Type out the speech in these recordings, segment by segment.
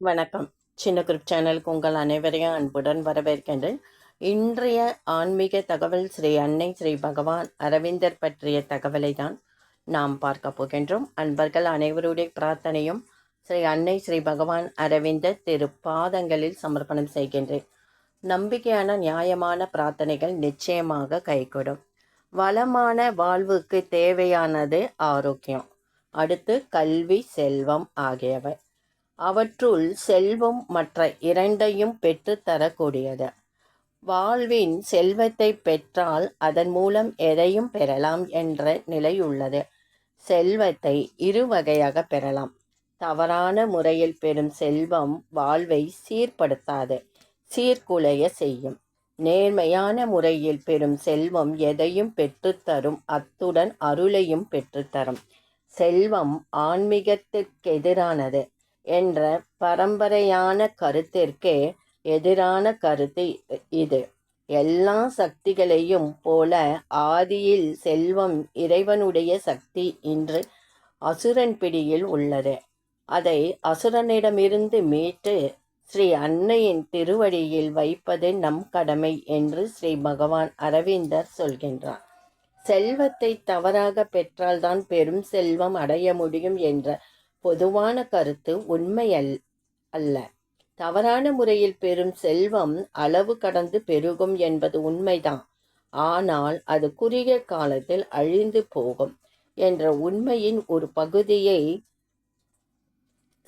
வணக்கம். சின்ன குரூப் சேனலுக்கு உங்கள் அனைவரையும் அன்புடன் வரவேற்கின்றேன். இன்றைய ஆன்மீக தகவல் ஸ்ரீ அன்னை ஸ்ரீ பகவான் அரவிந்தர் பற்றிய தகவலை தான் நாம் பார்க்க போகின்றோம். அன்பர்கள் அனைவருடைய பிரார்த்தனையும் ஸ்ரீ அன்னை ஸ்ரீ பகவான் அரவிந்தர் திரு பாதங்களில் சமர்ப்பணம் செய்கின்றேன். நம்பிக்கையான நியாயமான பிரார்த்தனைகள் நிச்சயமாக கைகூடும். வளமான வாழ்வுக்கு தேவையானது ஆரோக்கியம். அடுத்து கல்வி செல்வம் ஆகியவை. அவற்றுள் செல்வம் மற்ற இரண்டையும் பெற்றுத்தரக்கூடியது வாழ்வின் செல்வத்தை பெற்றால் அதன் மூலம் எதையும் பெறலாம் என்ற நிலை உள்ளது செல்வத்தை இரு வகையாக பெறலாம். தவறான முறையில் பெறும் செல்வம் வாழ்வை சீர்படுத்தாது சீர்குலைய செய்யும். நேர்மையான முறையில் பெறும் செல்வம் எதையும் பெற்றுத்தரும் அத்துடன் அருளையும் பெற்றுத்தரும் செல்வம் ஆன்மீகத்திற்கெதிரானது. என்ற பரம்பரையான கருத்திற்கே எதிரான கருத்து இது. எல்லா சக்திகளையும் போல ஆதியில் செல்வம் இறைவனுடைய சக்தி இன்று அசுரன் பிடியில் உள்ளது. அதை அசுரனிடமிருந்து மீட்டு ஸ்ரீ அன்னையின் திருவடியில் வைப்பது நம் கடமை என்று ஸ்ரீ பகவான் அரவிந்தர் சொல்கின்றார். செல்வத்தை தவறாக பெற்றால்தான் பெரும் செல்வம் அடைய முடியும் என்ற பொதுவான கருத்து உண்மையல் அல்ல. தவறான முறையில் பெறும் செல்வம் அளவு கடந்து பெருகும் என்பது உண்மைதான். ஆனால் அது குறுகிய காலத்தில் அழிந்து போகும் என்ற உண்மையின் ஒரு பகுதியை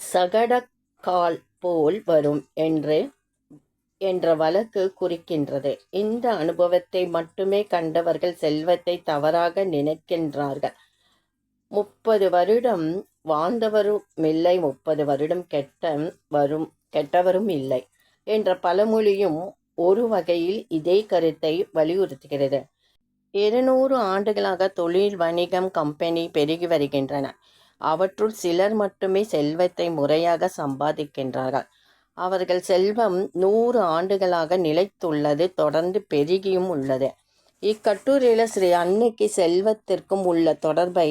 சகடக்கால் போல் வரும் என்று என்ற வழக்கு குறிக்கின்றது. இந்த அனுபவத்தை மட்டுமே கண்டவர்கள் செல்வத்தை தவறாக நினைக்கின்றார்கள். முப்பது வருடம் வாழ்ந்தவரும் இல்லை முப்பது வருடம் கெட்ட வரும் கெட்டவரும் இல்லை என்ற பழமொழியும் ஒரு வகையில் இதே கருத்தை வலியுறுத்துகிறது. இருநூறு ஆண்டுகளாக தொழில் வணிகம் கம்பெனி பெருகி வருகின்றன. அவற்றுள் சிலர் மட்டுமே செல்வத்தை முறையாக சம்பாதிக்கின்றார்கள். அவர்கள் செல்வம் நூறு ஆண்டுகளாக நிலைத்துள்ளது தொடர்ந்து பெருகியும் உள்ளது. இக்கட்டுரையில் ஸ்ரீ அன்னைக்கு செல்வத்திற்கும் உள்ள தொடர்பை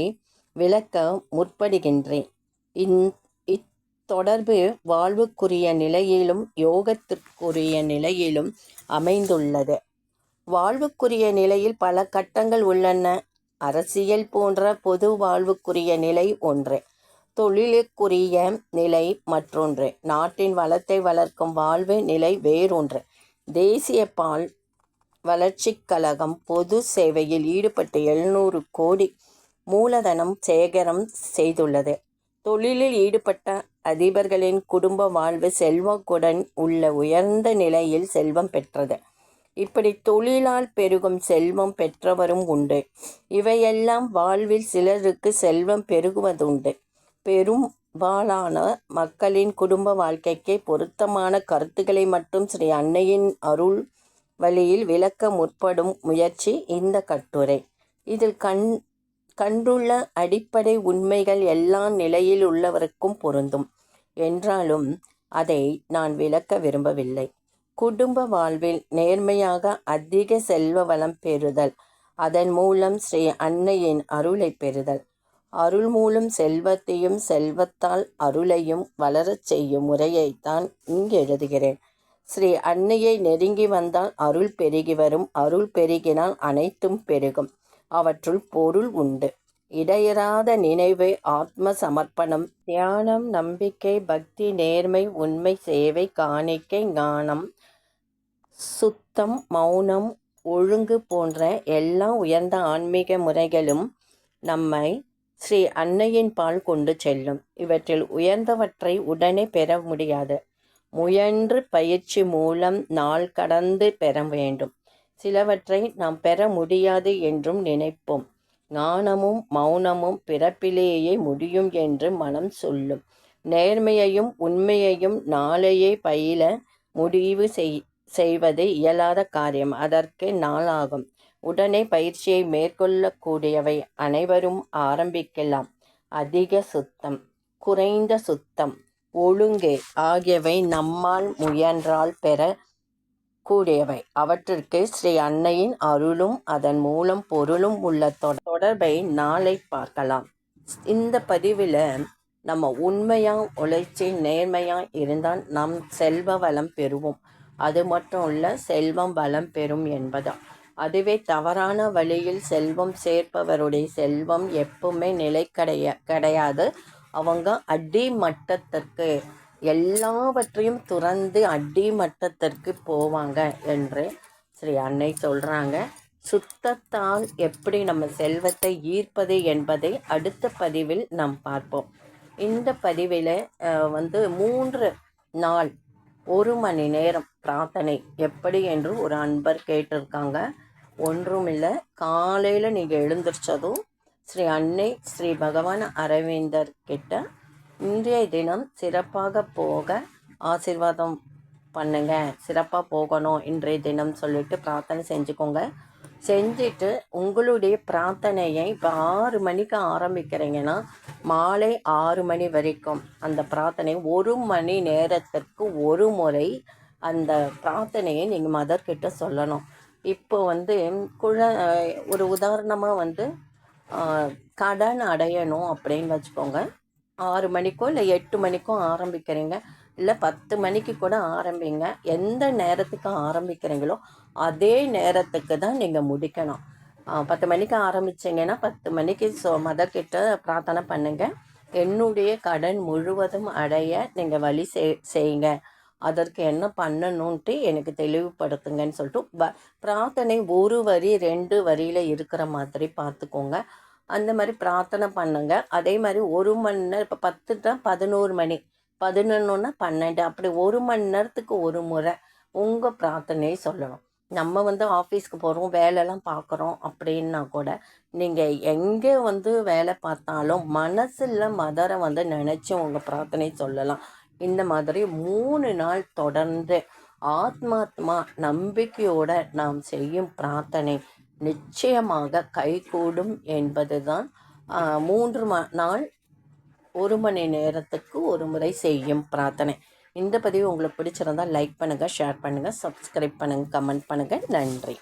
விளக்க முற்படுகின்றேன். இந் இத்தொடர்பு வாழ்வுக்குரிய நிலையிலும் யோகத்திற்குரிய நிலையிலும் அமைந்துள்ளது. வாழ்வுக்குரிய நிலையில் பல கட்டங்கள் உள்ளன. அரசியல் போன்ற பொது வாழ்வுக்குரிய நிலை ஒன்று. தொழிலுக்குரிய நிலை மற்றொன்று. நாட்டின் வளத்தை வளர்க்கும் வாழ்வு நிலை வேறொன்று. தேசிய பால் வளர்ச்சிக் கழகம் பொது சேவையில் ஈடுபட்டு எழுநூறு கோடி மூலதனம் சேகரம் செய்துள்ளது. தொழிலில் ஈடுபட்ட அதிபர்களின் குடும்ப வாழ்வு செல்வாக்குடன் உள்ள உயர்ந்த நிலையில் செல்வம் பெற்றது. இப்படி தொழிலால் பெருகும் செல்வம் பெற்றவரும் உண்டு. இவையெல்லாம் வாழ்வில் சிலருக்கு செல்வம் பெருகுவதுண்டு. பெரும்பாலான மக்களின் குடும்ப வாழ்க்கைக்கு பொருத்தமான கருத்துக்களை மட்டும் ஸ்ரீ அன்னையின் அருள் வழியில் விளக்க முற்படும் முயற்சி இந்த கட்டுரை. இதில் கண் கண்டுள்ள அடிப்படை உண்மைகள் எல்லா நிலையில் உள்ளவருக்கும் பொருந்தும். என்றாலும் அதை நான் விளக்க விரும்பவில்லை. குடும்ப வாழ்வில் நேர்மையாக அதிக செல்வ வளம் பெறுதல் அதன் மூலம் ஸ்ரீ அன்னையின் அருளை பெறுதல். அருள் மூலம் செல்வத்தையும் செல்வத்தால் அருளையும் வளரச் செய்யும் முறையைத்தான் இங்கு எழுதுகிறேன். ஸ்ரீ அன்னையை நெருங்கி வந்தால் அருள் பெருகி வரும் அருள் பெருகினால் அனைத்தும் பெருகும். அவற்றுள் பொருள் உண்டு. இடையறாத நினைவு ஆத்ம சமர்ப்பணம் தியானம் நம்பிக்கை பக்தி நேர்மை உண்மை சேவை காணிக்கை ஞானம் சுத்தம் மௌனம் ஒழுங்கு போன்ற எல்லா உயர்ந்த ஆன்மீக முறைகளும் நம்மை ஸ்ரீ அன்னையின் பால் கொண்டு செல்லும். இவற்றில் உயர்ந்தவற்றை உடனே பெற முடியாது. முயன்று பயிற்சி மூலம் நாள் கடந்து பெற வேண்டும். சிலவற்றை நாம் பெற முடியாது என்றும் நினைப்போம். ஞானமும் மௌனமும் பிறப்பிலேயே முடியும் என்று மனம் சொல்லும். நேர்மையையும் உண்மையையும் நாளையே பயில முடிவு செய் செய்வது இயலாத காரியம். அதற்கு நாளாகும். உடனே பயிற்சியை மேற்கொள்ளக்கூடியவை அனைவரும் ஆரம்பிக்கலாம். அதிக சுத்தம் குறைந்த சுத்தம் ஒழுங்கு ஆகியவை நம்மால் முயன்றால் பெற கூடியவை. அவற்றிற்கு ஸ்ரீ அன்னையின் அருளும் அதன் மூலம் பொருளும் உள்ள தொடர்பை நாளை பார்க்கலாம். இந்த பதிவில் நம்ம உண்மையாக உழைச்சி நேர்மையாக இருந்தால் நம் செல்வ வளம் பெறுவோம். அது மட்டும் இல்லை செல்வம் வளம் பெறும் என்பதா அதுவே தவறான வழியில் செல்வம் சேர்ப்பவருடைய செல்வம் எப்பவுமே நிலை கிடைய கிடையாது. அவங்க அடிமட்டத்திற்கு எல்லாவற்றையும் துறந்து அடிமட்டத்திற்கு போவாங்க என்று ஸ்ரீ அன்னை சொல்கிறாங்க சுத்தத்தால் எப்படி நம்ம செல்வத்தை ஈர்ப்பது என்பதை அடுத்த பதிவில் நாம் பார்ப்போம். இந்த பதிவில் வந்து மூன்று நாள் ஒரு மணி நேரம் பிரார்த்தனை எப்படி என்று ஒரு அன்பர் கேட்டிருக்காங்க. ஒன்றுமில்லை காலையில் நீங்கள் எழுந்திரிச்சதும் ஸ்ரீ அன்னை ஸ்ரீ பகவான் அரவிந்தர் கிட்ட இன்றைய தினம் சிறப்பாக போக ஆசிர்வாதம் பண்ணுங்க. சிறப்பாக போகணும் இன்றைய தினம் சொல்லிட்டு பிரார்த்தனை செஞ்சுக்கோங்க. செஞ்சுட்டு உங்களுடைய பிரார்த்தனையை இப்போ ஆறு மணிக்கு ஆரம்பிக்கிறீங்கன்னா மாலை ஆறு மணி வரைக்கும் அந்த பிரார்த்தனை ஒரு மணி நேரத்திற்கு ஒரு முறை அந்த பிரார்த்தனையை நீங்கள் மதர்கிட்ட சொல்லணும். இப்போ வந்து குழ ஒரு உதாரணமாக வந்து கடன் அடையணும் அப்படின்னு வச்சுக்கோங்க. ஆறு மணிக்கோ இல்லை எட்டு மணிக்கோ ஆரம்பிக்கிறீங்க. இல்லை பத்து மணிக்கு கூட ஆரம்பிங்க. எந்த நேரத்துக்கு ஆரம்பிக்கிறீங்களோ அதே நேரத்துக்கு தான் நீங்கள் முடிக்கணும். பத்து மணிக்கு ஆரம்பிச்சிங்கன்னா பத்து மணிக்கு ஸோ மதக்கிட்ட பிரார்த்தனை பண்ணுங்கள் என்னுடைய கடன் முழுவதும் அடைய நீங்கள் வழி செய் செய்யுங்க. அதற்கு என்ன பண்ணணுன்ட்டு எனக்கு தெளிவுபடுத்துங்கன்னு சொல்லிட்டு ப பிரார்த்தனை ஒரு வரி ரெண்டு வரியில் இருக்கிற மாதிரி பார்த்துக்கோங்க. அந்த மாதிரி பிரார்த்தனை பண்ணுங்க. அதே மாதிரி ஒரு மணி நேரம் இப்போ பத்து தான் பதினோரு மணி. பதினொன்றுனா பன்னெண்டு. அப்படி ஒரு மணி நேரத்துக்கு ஒரு முறை உங்கள் பிரார்த்தனையை சொல்லணும். நம்ம வந்து ஆஃபீஸ்க்கு போகிறோம் வேலைலாம் பார்க்குறோம் அப்படின்னா கூட நீங்கள் எங்கே வந்து வேலை பார்த்தாலும் மனசில் மதரை வந்து நினச்சி உங்கள் பிரார்த்தனை சொல்லலாம். இந்த மாதிரி மூணு நாள் தொடர்ந்து ஆத்மாத்மா நம்பிக்கையோடு நாம் செய்யும் பிரார்த்தனை நிச்சயமாக கைகூடும் என்பது தான் மூன்று ம நாள் ஒரு மணி நேரத்துக்கு ஒரு முறை செய்யும் பிரார்த்தனை. இந்த பதிவு உங்களுக்கு பிடிச்சிருந்தால் லைக் பண்ணுங்கள் ஷேர் பண்ணுங்கள் சப்ஸ்கிரைப் பண்ணுங்கள் கமெண்ட் பண்ணுங்கள் நன்றி.